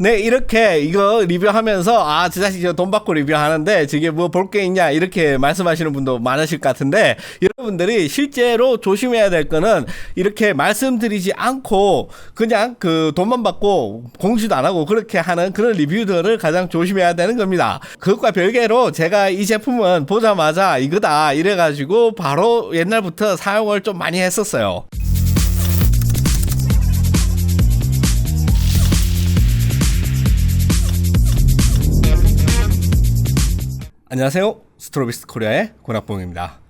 네, 이렇게 이거 리뷰하면서 아, 저 자식 저돈 받고 리뷰하는데 저게 뭐 볼 게 있냐 이렇게 말씀하시는 분도 많으실 것 같은데 여러분들이 실제로 조심해야 될 거는 이렇게 말씀드리지 않고 그냥 그 돈만 받고 공지도 안 하고 그렇게 하는 그런 리뷰들을 가장 조심해야 되는 겁니다. 그것과 별개로 제가 이 제품은 보자마자 이거다 이래가지고 바로 옛날부터 사용을 좀 많이 했었어요. 안녕하세요. 스트로비스 코리아의 권학봉입니다.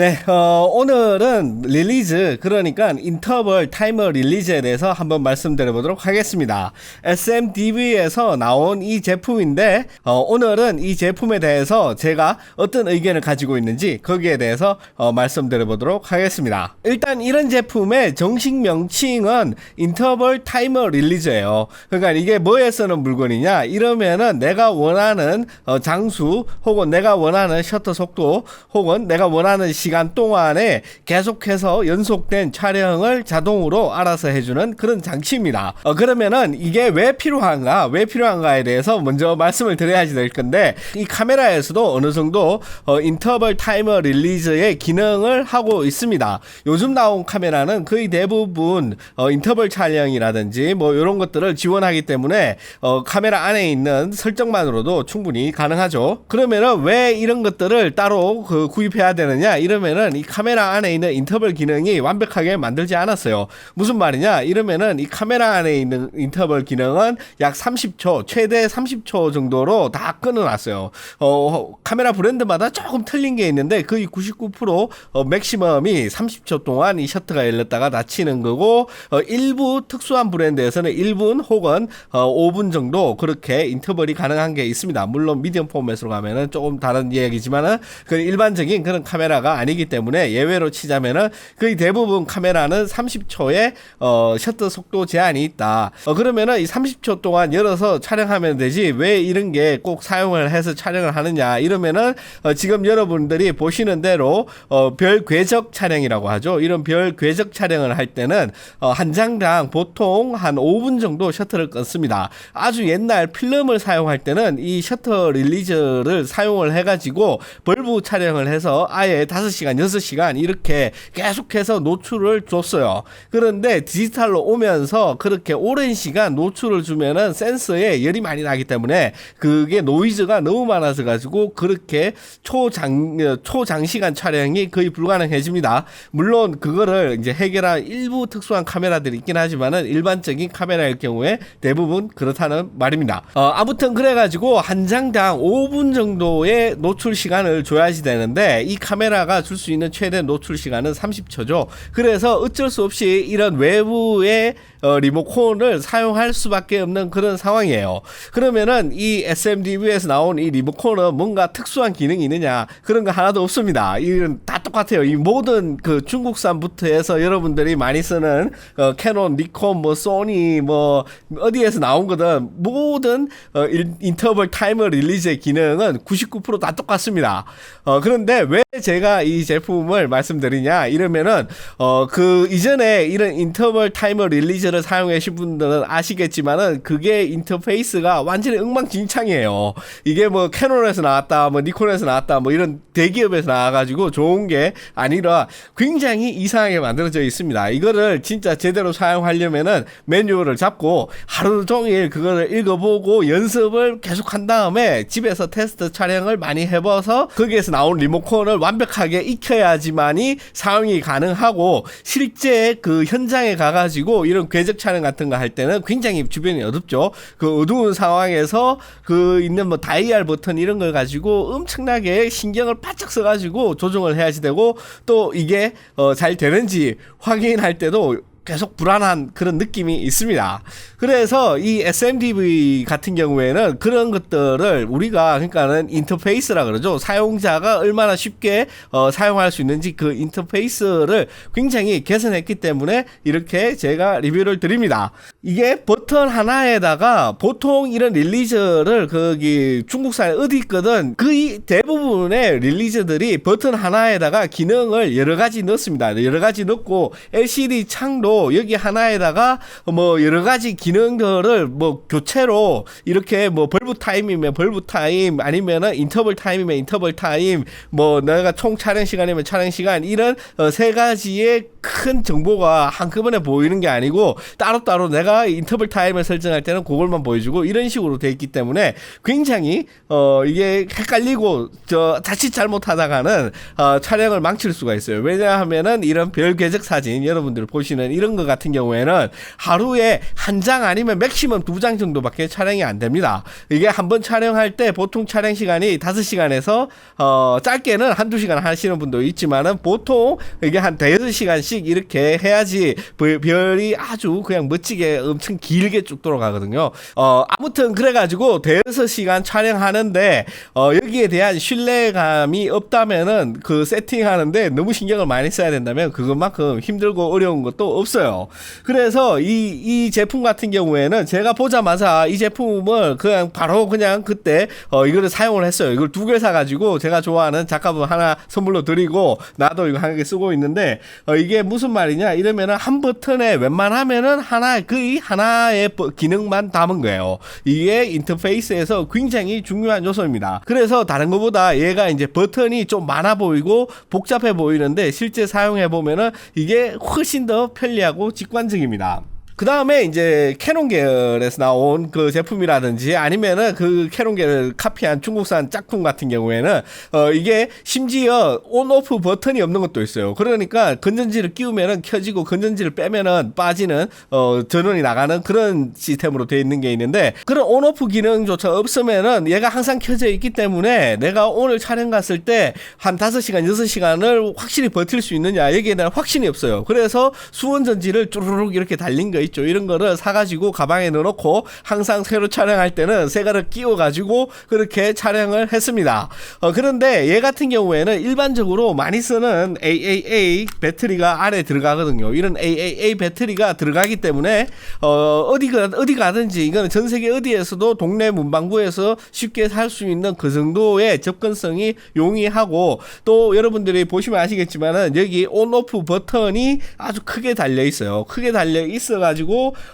네, 어, 오늘은 릴리즈, 그러니까 인터벌 타이머 릴리즈에 대해서 한번 말씀드려 보도록 하겠습니다. SMDV에서 나온 이 제품인데, 어, 오늘은 이 제품에 대해서 제가 어떤 의견을 가지고 있는지 거기에 대해서 어, 말씀드려 보도록 하겠습니다. 일단 이런 제품의 정식 명칭은 인터벌 타이머 릴리즈예요. 그러니까 이게 뭐에 쓰는 물건이냐? 이러면은 내가 원하는 어, 장수 혹은 내가 원하는 셔터 속도 혹은 내가 원하는 시간 동안에 계속해서 연속된 촬영을 자동으로 알아서 해주는 그런 장치입니다. 어, 그러면은 이게 왜 필요한가, 왜 필요한가에 대해서 먼저 말씀을 드려야지 될 건데 이 카메라에서도 어느 정도 어, 인터벌 타이머 릴리즈의 기능을 하고 있습니다. 요즘 나온 카메라는 거의 대부분 어, 인터벌 촬영이라든지 뭐 이런 것들을 지원하기 때문에 어, 카메라 안에 있는 설정만으로도 충분히 가능하죠. 그러면은 왜 이런 것들을 따로 그 구입해야 되느냐? 이러면은 이 카메라 안에 있는 인터벌 기능이 완벽하게 만들지 않았어요. 무슨 말이냐? 이러면은 이 카메라 안에 있는 인터벌 기능은 약 30초, 최대 30초 정도로 다 끊어놨어요. 어, 카메라 브랜드마다 조금 틀린 게 있는데 거의 99% 어, 맥시멈이 30초 동안 이 셔터가 열렸다가 닫히는 거고 어, 일부 특수한 브랜드에서는 1분 혹은 어, 5분 정도 그렇게 인터벌이 가능한 게 있습니다. 물론 미디엄 포맷으로 가면은 조금 다른 이야기지만은 그 일반적인 그런 카메라가 아니기 때문에 예외로 치자면은 거의 대부분 카메라는 30초의 어, 셔터 속도 제한이 있다. 어, 그러면은 이 30초 동안 열어서 촬영하면 되지 왜 이런 게 꼭 사용을 해서 촬영을 하느냐 이러면은 어, 지금 여러분들이 보시는 대로 어, 별 궤적 촬영이라고 하죠. 이런 별 궤적 촬영을 할 때는 어, 한 장당 보통 한 5분 정도 셔터를 끊습니다. 아주 옛날 필름을 사용할 때는 이 셔터 릴리즈를 사용을 해가지고 벌브 촬영을 해서 아예 5 시간, 6시간 이렇게 계속해서 노출을 줬어요. 그런데 디지털로 오면서 그렇게 오랜 시간 노출을 주면은 센서에 열이 많이 나기 때문에 그게 노이즈가 너무 많아서 가지고 그렇게 초장, 초장시간 촬영이 거의 불가능해집니다. 물론 그거를 이제 해결한 일부 특수한 카메라들이 있긴 하지만은 일반적인 카메라일 경우에 대부분 그렇다는 말입니다. 어, 아무튼 그래가지고 한 장당 5분 정도의 노출 시간을 줘야지 되는데 이 카메라가 줄 수 있는 최대 노출 시간은 30초죠. 그래서 어쩔 수 없이 이런 외부의 어, 리모컨을 사용할 수밖에 없는 그런 상황이에요. 그러면은 이 SMDV에서 나온 이 리모컨은 뭔가 특수한 기능이 있느냐 그런 거 하나도 없습니다. 이건 다 똑같아요. 이 모든 그 중국산부터 해서 여러분들이 많이 쓰는 어, 캐논, 니콘, 뭐 소니, 뭐 어디에서 나온 거든 모든 어, 일- 인터벌 타이머 릴리즈의 기능은 99%다 똑같습니다. 어, 그런데 왜 제가 이 제품을 말씀드리냐 이러면은 어, 그 이전에 이런 인터벌 타이머 릴리즈 를 사용하신 분들은 아시겠지만은 그게 인터페이스가 완전히 엉망진창이에요. 이게 뭐 캐논에서 나왔다, 뭐 니콘에서 나왔다, 뭐 이런 대기업에서 나와가지고 좋은 게 아니라 굉장히 이상하게 만들어져 있습니다. 이거를 진짜 제대로 사용하려면은 매뉴얼을 잡고 하루 종일 그거를 읽어보고 연습을 계속 한 다음에 집에서 테스트 촬영을 많이 해봐서 거기에서 나온 리모컨을 완벽하게 익혀야지만이 사용이 가능하고 실제 그 현장에 가가지고 이런 궤적 촬영 같은 거 할 때는 굉장히 주변이 어둡죠. 그 어두운 상황에서 그 있는 뭐 다이얼 버튼 이런 걸 가지고 엄청나게 신경을 바짝 써가지고 조정을 해야지 되고 또 이게 어, 잘 되는지 확인할 때도 계속 불안한 그런 느낌이 있습니다. 그래서 이 SMDV 같은 경우에는 그런 것들을 우리가 그러니까는 인터페이스라 그러죠. 사용자가 얼마나 쉽게 어, 사용할 수 있는지 그 인터페이스를 굉장히 개선했기 때문에 이렇게 제가 리뷰를 드립니다. 이게 버튼 하나에다가 보통 이런 릴리즈를 거기 중국산에 어디 있거든 거의 대부분의 릴리즈들이 버튼 하나에다가 기능을 여러 가지 넣습니다. 여러 가지 넣고 LCD 창도 여기 하나에다가 뭐 여러 가지 기능들을 뭐 교체로 이렇게 뭐 벌브 타임이면 벌브 타임 아니면은 인터벌 타임이면 인터벌 타임 뭐 내가 총 촬영 시간이면 촬영 시간 이런 어, 세 가지의 큰 정보가 한꺼번에 보이는 게 아니고 따로따로 내가 인터벌 타임을 설정할 때는 그걸만 보여주고 이런 식으로 돼 있기 때문에 굉장히 어 이게 헷갈리고 저 자칫 잘못하다가는 어 촬영을 망칠 수가 있어요. 왜냐하면은 이런 별 궤적 사진 여러분들 보시는 이런 거 같은 경우에는 하루에 한 장 아니면 맥시멈 두 장 정도밖에 촬영이 안 됩니다. 이게 한 번 촬영할 때 보통 촬영 시간이 5시간에서 어 짧게는 한두 시간 하시는 분도 있지만은 보통 이게 한 대여섯 시간씩 이렇게 해야지 별- 별이 아주 그냥 멋지게 엄청 길게 쭉 돌아가거든요. 어 아무튼 그래가지고 대여섯 시간 촬영하는데 어 여기에 대한 신뢰감이 없다면은 그 세팅하는데 너무 신경을 많이 써야 된다면 그것만큼 힘들고 어려운 것도 없 어요. 그래서 이 이 제품 같은 경우에는 제가 보자마자 이 제품을 그냥 바로 그냥 그때 어 이거를 사용을 했어요. 이걸 두 개 사가지고 제가 좋아하는 작가분 하나 선물로 드리고 나도 이거 한 개 쓰고 있는데 어 이게 무슨 말이냐 이러면은 한 버튼에 웬만하면은 하나 거의 하나의 버- 기능만 담은 거예요. 이게 인터페이스에서 굉장히 중요한 요소입니다. 그래서 다른 것보다 얘가 이제 버튼이 좀 많아 보이고 복잡해 보이는데 실제 사용해 보면은 이게 훨씬 더 편리 하고 직관적입니다. 그 다음에 이제 캐논 계열에서 나온 그 제품이라든지 아니면은 그 캐논 계열 카피한 중국산 짝퉁 같은 경우에는 어 이게 심지어 온 오프 버튼이 없는 것도 있어요. 그러니까 건전지를 끼우면은 켜지고 건전지를 빼면은 빠지는 어 전원이 나가는 그런 시스템으로 되어 있는 게 있는데 그런 온 오프 기능조차 없으면은 얘가 항상 켜져 있기 때문에 내가 오늘 촬영 갔을 때 한 5시간, 6시간을 확실히 버틸 수 있느냐 여기에 대한 확신이 없어요. 그래서 수원 전지를 쭈루룩 이렇게 달린 거 있죠. 이런 거를 사가지고 가방에 넣어놓고 항상 새로 촬영할 때는 새거를 끼워가지고 그렇게 촬영을 했습니다. 어, 그런데 얘 같은 경우에는 일반적으로 많이 쓰는 AAA 배터리가 안에 들어가거든요. 이런 AAA 배터리가 들어가기 때문에 어, 어디가 어디 가든지 이거는 전 세계 어디에서도 동네 문방구에서 쉽게 살 수 있는 그 정도의 접근성이 용이하고 또 여러분들이 보시면 아시겠지만은 여기 온오프 버튼이 아주 크게 달려 있어요. 크게 달려 있어 가지고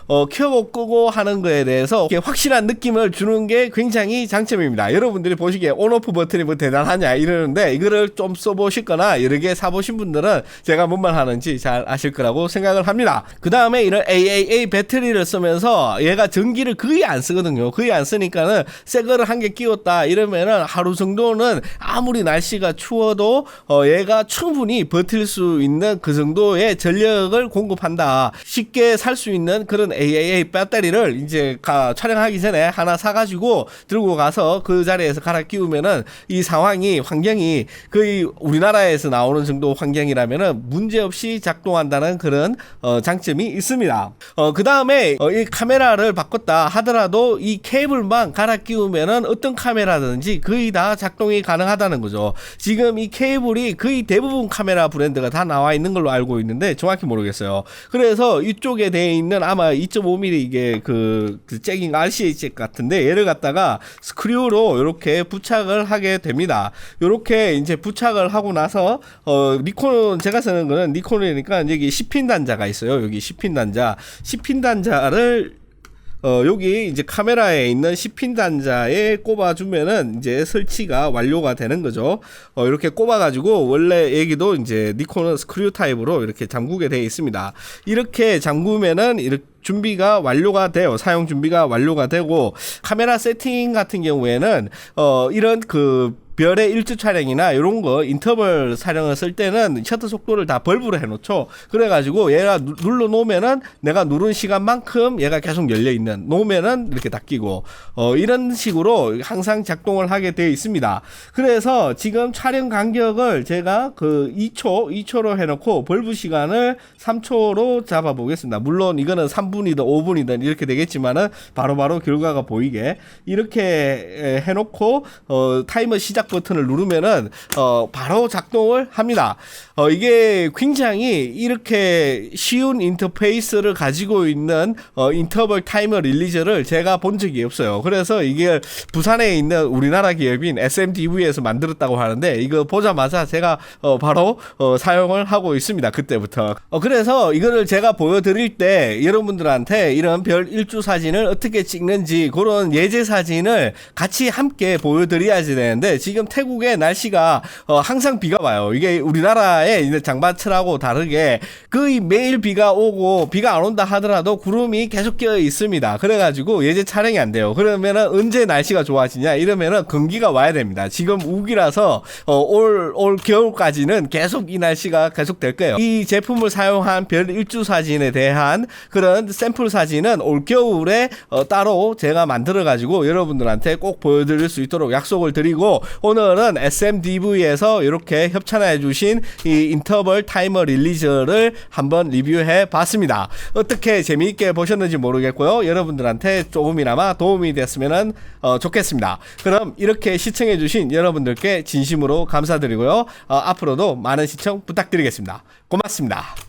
어 켜고 끄고 하는 거에 대해서 확실한 느낌을 주는 게 굉장히 장점입니다. 여러분들이 보시기에 온오프 버튼이 뭐 대단하냐 이러는데 이거를 좀 써보시거나 여러 개 사보신 분들은 제가 뭔 말 하는지 잘 아실 거라고 생각을 합니다. 그 다음에 이런 AAA 배터리를 쓰면서 얘가 전기를 거의 안 쓰거든요. 거의 안 쓰니까는 새 거를 한 개 끼웠다 이러면은 하루 정도는 아무리 날씨가 추워도 어 얘가 충분히 버틸 수 있는 그 정도의 전력을 공급한다. 쉽게 살 수 있는 그런 AAA 배터리를 이제 가, 촬영하기 전에 하나 사가지고 들고 가서 그 자리에서 갈아 끼우면은 이 상황이 환경이 거의 우리나라에서 나오는 정도 환경이라면은 문제 없이 작동한다는 그런 어, 장점이 있습니다. 어, 그 다음에 어, 이 카메라를 바꿨다 하더라도 이 케이블만 갈아 끼우면은 어떤 카메라든지 거의 다 작동이 가능하다는 거죠. 지금 이 케이블이 거의 대부분 카메라 브랜드가 다 나와 있는 걸로 알고 있는데 정확히 모르겠어요. 그래서 이쪽에 돼 있는 아마 2.5mm 이게 그, 그 잭인 RCA 잭 같은데 얘를 갖다가 스크류로 이렇게 부착을 하게 됩니다. 이렇게 이제 부착을 하고 나서 어 니콘 제가 쓰는 거는 니콘이니까 여기 10핀 단자가 있어요. 여기 10핀 단자. 10핀 단자를 어, 여기 이제 카메라에 있는 10핀 단자에 꼽아주면은 이제 설치가 완료가 되는 거죠. 어, 이렇게 꼽아가지고 원래 얘기도 이제 니콘은 스크류 타입으로 이렇게 잠그게 되어 있습니다. 이렇게 잠그면은 이렇게 준비가 완료가 돼요. 사용 준비가 완료가 되고 카메라 세팅 같은 경우에는 어 이런 그 별의 일주 촬영이나 이런 거 인터벌 촬영을 쓸 때는 셔터 속도를 다 벌브로 해놓죠. 그래가지고 얘가 누- 눌러 놓으면은 내가 누른 시간만큼 얘가 계속 열려 있는 놓으면은 이렇게 닫히고 어 이런 식으로 항상 작동을 하게 되어 있습니다. 그래서 지금 촬영 간격을 제가 그 2초 2초로 해놓고 벌브 시간을 3초로 잡아보겠습니다. 물론 이거는 3분이든 5분이든 이렇게 되겠지만은 바로바로 결과가 보이게 이렇게 에, 해놓고 어 타이머 시작 시작 버튼을 누르면은 어, 바로 작동을 합니다. 어, 이게 굉장히 이렇게 쉬운 인터페이스를 가지고 있는 어, 인터벌 타이머 릴리저를 제가 본 적이 없어요. 그래서 이게 부산에 있는 우리나라 기업인 SMDV에서 만들었다고 하는데 이거 보자마자 제가 어, 바로 어, 사용을 하고 있습니다. 그때부터. 어, 그래서 이거를 제가 보여드릴 때 여러분들한테 이런 별 일주 사진을 어떻게 찍는지 그런 예제 사진을 같이 함께 보여드려야지 되는데 지금 태국의 날씨가 어, 항상 비가 와요. 이게 우리나라의 있는 장마철하고 다르게 거의 매일 비가 오고 비가 안 온다 하더라도 구름이 계속 껴 있습니다. 그래가지고 예제 촬영이 안 돼요. 그러면은 언제 날씨가 좋아지냐 이러면은 건기가 와야 됩니다. 지금 우기라서 어, 올, 올 겨울까지는 계속 이 날씨가 계속 될 거예요. 이 제품을 사용한 별 일주 사진에 대한 그런 샘플 사진은 올 겨울에 어, 따로 제가 만들어 가지고 여러분들한테 꼭 보여드릴 수 있도록 약속을 드리고 오늘은 SMDV에서 이렇게 협찬해 주신 이 인터벌 타이머 릴리저를 한번 리뷰해 봤습니다. 어떻게 재미있게 보셨는지 모르겠고요. 여러분들한테 조금이나마 도움이 됐으면 어, 좋겠습니다. 그럼 이렇게 시청해 주신 여러분들께 진심으로 감사드리고요. 어, 앞으로도 많은 시청 부탁드리겠습니다. 고맙습니다.